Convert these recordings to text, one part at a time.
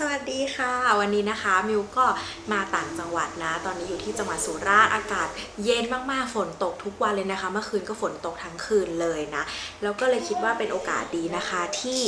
สวัสดีค่ะ วันนี้นะคะมิวก็มาต่างจังหวัดนะ ตอนนี้อยู่ที่จังหวัดสุราษฎร์อากาศเย็นมากๆฝนตกทุกวันเลยนะคะ เมื่อคืนก็ฝนตกทั้งคืนเลยนะ แล้วก็เลยคิดว่าเป็นโอกาสดีนะคะที่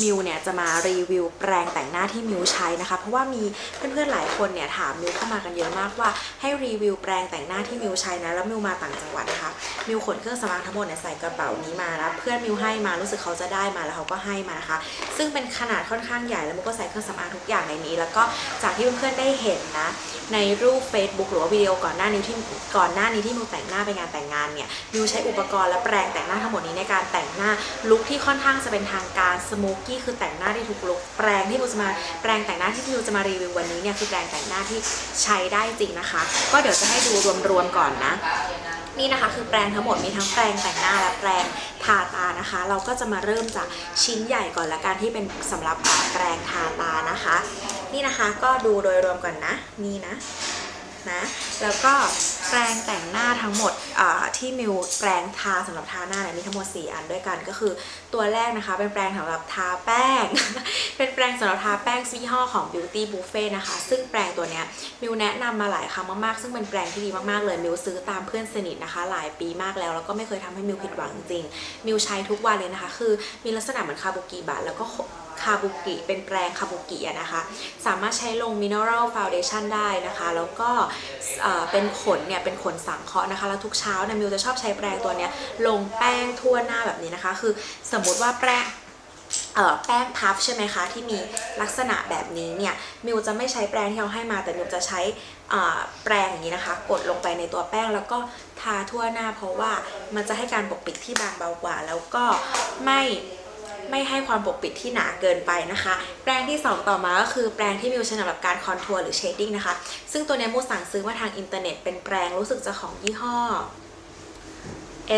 มิวเนี่ยจะมารีวิวแปรงแต่งหน้าที่มิวใช้นะคะ เพราะว่ามีเพื่อนๆหลายคนเนี่ยถามมิวเข้ามากันเยอะมากว่าให้รีวิวแปรงแต่งหน้าที่มิวใช้นะแล้วมิวมาต่างจังหวัดนะคะมิวขนเครื่องสำอางทั้งหมดเนี่ยใส่กระเป๋านี้มาแล้วเพื่อนมิวให้มารู้สึกเขาจะได้มาแล้วเขาก็ให้มานะคะ ซึ่งเป็นขนาดค่อนข้างใหญ่แล้วมิวก็ใส่เครื่องสำอางทุกอย่างในนี้ แล้วก็จากที่เพื่อนๆได้เห็นนะในรูป Facebook หรือว่าวิดีโอก่อนหน้านี้ที่ก่อนหน้านี้ที่มิวแต่งหน้าไปงานแต่งงานเนี่ยมิวใช้อุปกรณ์และแปรงแต่งหน้าทั้งหมดนี้ในการแต่งหน้าลุคที่ค่อนข้างจะเป็นทางการสโมกคือแต่งหน้าได้ทุกลุคแปรงที่มิวจะมาแปรงแต่งหน้าที่มิวจะมารีวิววันนี้เนี่ยคือแปรงแต่งหน้าที่ใช้ได้จริงนะคะ ก็เดี๋ยวจะให้ดูรวมๆก่อนนะนี่นะคะคือแปรงทั้งหมดมีทั้งแปรงแต่งหน้าและแปรงทาตานะคะ เราก็จะมาเริ่มจากชิ้นใหญ่ก่อนละกันที่เป็นสำหรับแปรงทาตานะคะ นี่นะคะก็ดูโดยรวมก่อนนะ นี่นะ นะ แล้วก็แปรงแต่งหน้าทั้งหมดที่มิวแปรงทาสำหรับทาหน้าเนี่ยมีทั้งหมด 4 อันด้วยกันก็คือตัวแรกนะคะเป็นแปรงสำหรับทาแป้ง เป็นแปรงสำหรับทาแป้งยี่ห้อของ Beauty Buffet นะคะ ซึ่งแปรงตัวเนี้ยมิวแนะนำมาหลายครั้งมากๆ ซึ่งเป็นแปรงที่ดีมากๆเลยมิวซื้อตามเพื่อนสนิทนะคะ หลายปีมากแล้วแล้วก็ไม่เคยทำให้มิวผิดหวังจริงมิวใช้ทุกวันเลยนะคะ คือมีลักษณะเหมือนคาบุกิบะแล้วก็ คาบุกิเป็นแปรงคาบุกิอะนะคะ สามารถใช้ลง Mineral Foundation ได้นะคะ แล้วก็เป็นขนเนี่ย เป็นขนสังเคราะห์นะคะ แล้วทุกเช้าเนี่ยมิวจะชอบใช้แปรงตัวเนี้ยลงแป้งทั่วหน้าแบบนี้นะคะ คือสมมุติว่าแปรงแป้งพัฟใช่ไหมคะที่มีลักษณะแบบนี้เนี่ยมิวจะไม่ใช้แปรงที่เขาให้มาแต่มิวจะใช้แปรงอย่างนี้นะคะ กดลงไปในตัวแป้งแล้วก็ทาทั่วหน้า เพราะว่ามันจะให้การปกปิดที่บางเบากว่า แล้วก็ไม่ ไม่ให้ความปกปิดที่หนาเกินไปนะคะ แปรงที่ 2 ต่อมาก็คือแปรงที่มิวใช้สำหรับการคอนทัวร์หรือเชดดิ้งนะคะ ซึ่งตัวนี้มูสั่งซื้อมาทางอินเทอร์เน็ตเป็นแปรงรู้สึกจะของยี่ห้อ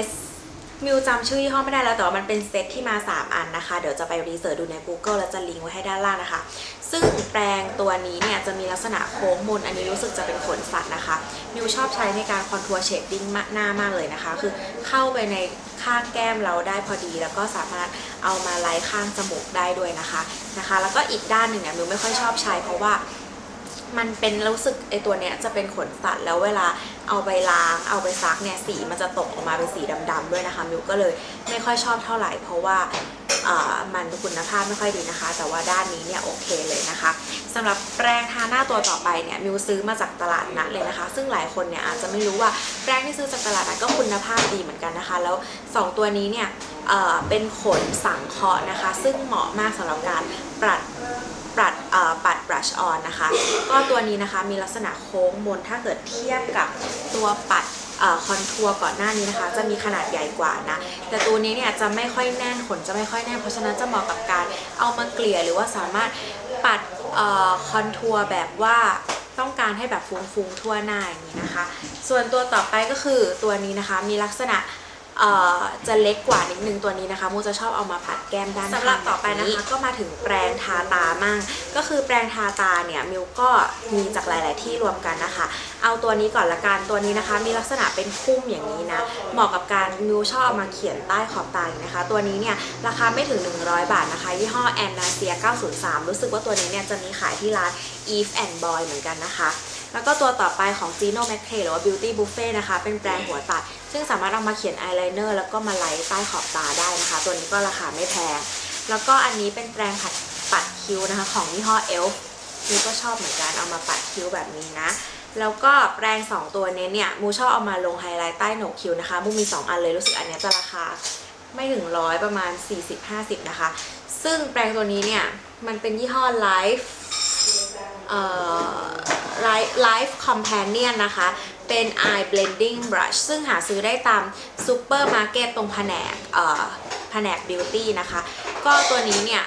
S มิวจำชื่อยี่ห้อไม่ได้แล้วแต่ว่ามันเป็นเซตที่มา 3 อันนะคะ เดี๋ยวจะไปรีเสิร์ชดูใน Google แล้วจะลิงก์ไว้ให้ด้านล่างนะคะ ซึ่งแปรงตัวนี้เนี่ยจะมีลักษณะโค้งมน อันนี้รู้สึกจะเป็นขนสัตว์นะคะ มิวชอบใช้ในการคอนทัวร์เชดดิ้งหน้ามากเลยนะคะ คือเข้าไปในข้างแก้มเราได้พอดี แล้วก็สามารถเอามาไล่ข้างจมูกได้ด้วยนะคะนะคะ แล้วก็อีกด้านหนึ่งเนี่ยมิวไม่ค่อยชอบใช้เพราะว่า มันเป็นรู้สึกไอตัวเนี้ยจะเป็นขนสัตว์แล้วเวลาเอาไปล้าง เอาไปซักเนี่ยสีมันจะตกออกมาเป็นสีดำๆด้วยนะคะมิวก็เลยไม่ค่อยชอบเท่าไหร่ เพราะว่าอ่ามันคุณภาพไม่ค่อยดีนะคะ แต่ว่าด้านนี้เนี่ยโอเคเลยนะคะสำหรับแปรงทาหน้าตัวต่อไปเนี่ยมิวซื้อมาจากตลาดนัดเลยนะคะ ซึ่งหลายคนเนี่ยอาจจะไม่รู้ว่าแปรงที่ซื้อจากตลาดนัดก็คุณภาพดีเหมือนกันนะคะ แล้วสองตัวนี้เนี่ยเอ่อเป็นขนสังเคราะห์นะคะ ซึ่งเหมาะมากสำหรับการปรัดปัดเอ่ อปัด brush on นะคะ ก็ตัวนี้นะคะมีลักษณะโค้งมนถ้าเกิดเทียบกับตัวปัดคอนทัวร์ก่อนหน้านี้นะคะ จะมีขนาดใหญ่กว่านะ แต่ตัวนี้เนี่ยจะไม่ค่อยแน่นขนจะไม่ค่อยแน่น เพราะฉะนั้นจะเหมาะกับการเอามาเกลี่ยหรือว่าสามารถปัดคอนทัวร์แบบว่าต้องการให้แบบฟุ้งๆทั่วหน้าอย่างนี้นะคะ ส่วนตัวต่อไปก็คือตัวนี้นะคะมีลักษณะ เอ่อจะเล็กกว่านิดนึงตัวนี้นะคะโมจะชอบเอามาปัดแก้มด้านข้างสำหรับต่อไปนะคะ ก็มาถึงแปรงทาตามั่งก็คือแปรงทาตาเนี่ยมิวก็มีจากหลาย ๆ ที่รวมกันนะคะ เอาตัวนี้ก่อนละกันตัวนี้นะคะ มีลักษณะเป็นคุ้มอย่างนี้นะเหมาะกับการมิวชอบเอามาเขียนใต้ขอบตาอย่างนะคะ ตัวนี้เนี่ยราคาไม่ถึง 100 บาทนะคะยี่ห้อแอนนาเซีย903 รู้สึกว่าตัวนี้เนี่ยจะมีขายที่ร้าน Eve and Boy เหมือนกันนะคะ แล้วก็ตัวต่อไปของ Gino m a c k a y หรือว่า Beauty Buffet นะคะ เป็นแปรงหัวตัด ซึ่งสามารถเอามาเขียนอายไลเนอร์แล้วก็มาไลท์ใต้ขอบตาได้นะคะ ตัวนี้ก็ราคาไม่แพง แล้วก็อันนี้เป็นแปรงผัดปัดคิ้วนะคะ ของยี่ห้อ Elf นี่ก็ชอบเหมือนกันเอามาปัดคิ้วแบบนี้นะแล้วก็แปรง 2 ตัวนี้เนี่ยมูชอบเอามาลงไฮไลท์ใต้โหนกคิ้วนะคะมูมี 2 อันเลยรู้สึกอันนี้จะราคาไม่ถึงร้อยประมาณ 40-50 นะคะ ซึ่งแปรงตัวนี้เนี่ย มันเป็นยี่ห้อ Life เอ่อ Life Companion นะคะ เป็น Eye Blending Brush ซึ่งหาซื้อได้ตามซูเปอร์มาร์เก็ตตรงแผนกแผนก Beauty นะคะ ก็ตัวนี้เนี่ย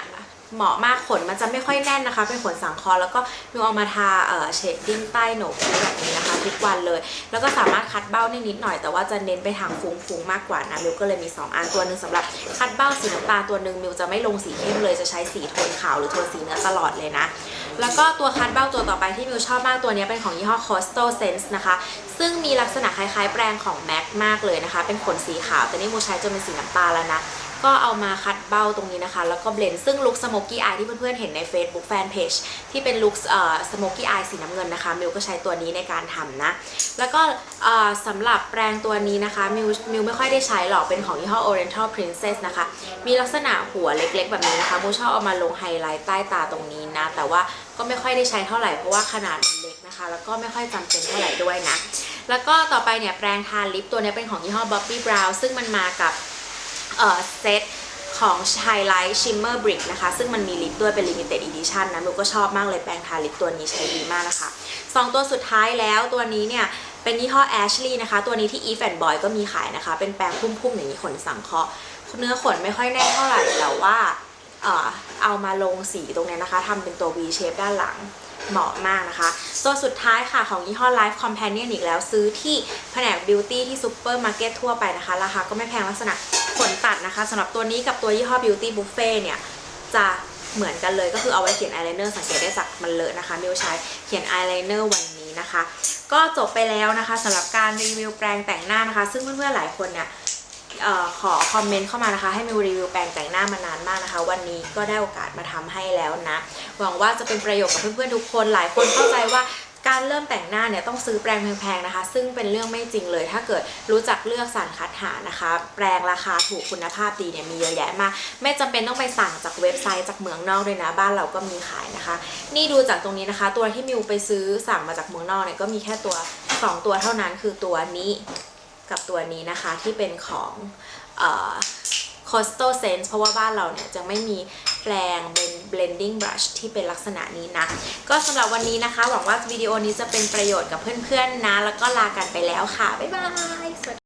เหมาะมากขนมันจะไม่ค่อยแน่นนะคะ เป็นขนสังเคราะห์แล้วก็มิวเอามาทาเอ่อเชดดิ้งใต้โหนกคิ้วแบบนี้นะคะ ทุกวันเลย แล้วก็สามารถคัดเบ้าได้นิดหน่อยแต่ว่าจะเน้นไปทางฟุ้งๆมากกว่านะมิวก็เลยมี 2 อันตัวหนึ่งสำหรับคัดเบ้าสีน้ำตาลตัวหนึ่งมิวจะไม่ลงสีเข้มเลยจะใช้สีโทนขาวหรือโทนสีเนื้อตลอดเลยนะ แล้วก็ตัวคัดเบ้าตัวต่อไปที่มิวชอบมากตัวนี้เป็นของยี่ห้อ Coastal Sense นะคะ ซึ่งมีลักษณะคล้ายๆ แปรงของ MAC มากเลยนะคะ เป็นขนสีขาวแต่นี่มิวใช้จนเป็นสีน้ำตาลแล้วนะ ก็เอามาคัดเบ้าตรงนี้นะคะ แล้วก็เบลนด์ซึ่งลุคสโมกกี้อายที่เพื่อนๆเห็นใน Facebook Fanpage ที่เป็นลุคเอ่อสโมกกี้อายสีน้ำเงินนะคะมิวก็ใช้ตัวนี้ในการทำนะ แล้วก็เอ่อสำหรับแปรงตัวนี้นะคะมิวมิวไม่ค่อยได้ใช้หรอกเป็นของยี่ห้อ Oriental Princess นะคะ มีลักษณะหัวเล็กๆ แบบนี้นะคะมิวชอบเอามาลงไฮไลท์ใต้ตาตรงนี้นะ แต่ว่าก็ไม่ค่อยได้ใช้เท่าไหร่เพราะว่าขนาดมันเล็กนะคะแล้วก็ไม่ค่อยจำเป็นเท่าไหร่ด้วยนะ แล้วก็ต่อไปเนี่ยแปรงทาลิปตัวนี้เป็นของยี่ห้อ Bobbi Brown ซึ่งมันมากับ เซตของ Highlight Shimmer Brick นะคะ ซึ่งมันมีลิปด้วยเป็น Limited Edition นะมิวก็ชอบมากเลยแปรงทาลิปตัวนี้ใช้ดีมากนะคะสองตัวสุดท้ายแล้วตัวนี้เนี่ยเป็นยี่ห้อ Ashley นะคะ ตัวนี้ที่ Eve and Boy ก็มีขายนะคะ เป็นแปรงพุ่มๆอย่างนี้ขนสังเคราะห์เนื้อขนไม่ค่อยแน่นเท่าไหร่แต่ว่าเอามาลงสีตรงนี้นะคะทำเป็นตัว V shape ด้านหลังเหมาะมากนะคะ ตัวสุดท้ายค่ะของยี่ห้อ Life Companion อีกแล้วซื้อที่แผนก Beauty ที่ซูเปอร์มาร์เก็ตทั่วไปนะคะ ราคาก็ไม่แพงลักษณะ ขนตัดนะคะสำหรับตัวนี้กับตัวยี่ห้อ Beauty Buffet เนี่ย จะเหมือนกันเลยก็คือเอาไว้เขียนอายไลเนอร์สังเกตได้จากมันเลอะนะคะมิวใช้เขียนอายไลเนอร์วันนี้นะคะ ก็จบไปแล้วนะคะสำหรับการรีวิวแปรงแต่งหน้านะคะ ซึ่งเพื่อนๆหลายคนเนี่ยออขอคอมเมนต์เข้ามานะคะ ให้มิวรีวิวแปรงแต่งหน้ามานานมากนะคะ วันนี้ก็ได้โอกาสมาทำให้แล้วนะ หวังว่าจะเป็นประโยชน์กับเพื่อนๆทุกคนหลายคนเข้าใจว่า การเริ่มแต่งหน้าเนี่ยต้องซื้อแปรงแพงๆนะคะ ซึ่งเป็นเรื่องไม่จริงเลย ถ้าเกิดรู้จักเลือกสรรคัดหานะคะ แปรงราคาถูกคุณภาพดีเนี่ยมีเยอะแยะมาก ไม่จำเป็นต้องไปสั่งจากเว็บไซต์จากเมืองนอกด้วยนะ บ้านเราก็มีขายนะคะ นี่ดูจากตรงนี้นะคะ ตัวที่มิวไปซื้อสั่งมาจากเมืองนอกเนี่ยก็มีแค่ตัวสองตัวเท่านั้นคือตัวนี้กับตัวนี้นะคะที่เป็นของเอ่อ Coastal Sense เพราะว่าบ้านเราเนี่ยจะไม่มี แปลงเป็น blending brush ที่เป็นลักษณะนี้นะ ก็สำหรับวันนี้นะคะ หวังว่าวิดีโอนี้จะเป็นประโยชน์กับเพื่อนๆนะ แล้วก็ลากันไปแล้วค่ะ บ๊ายบาย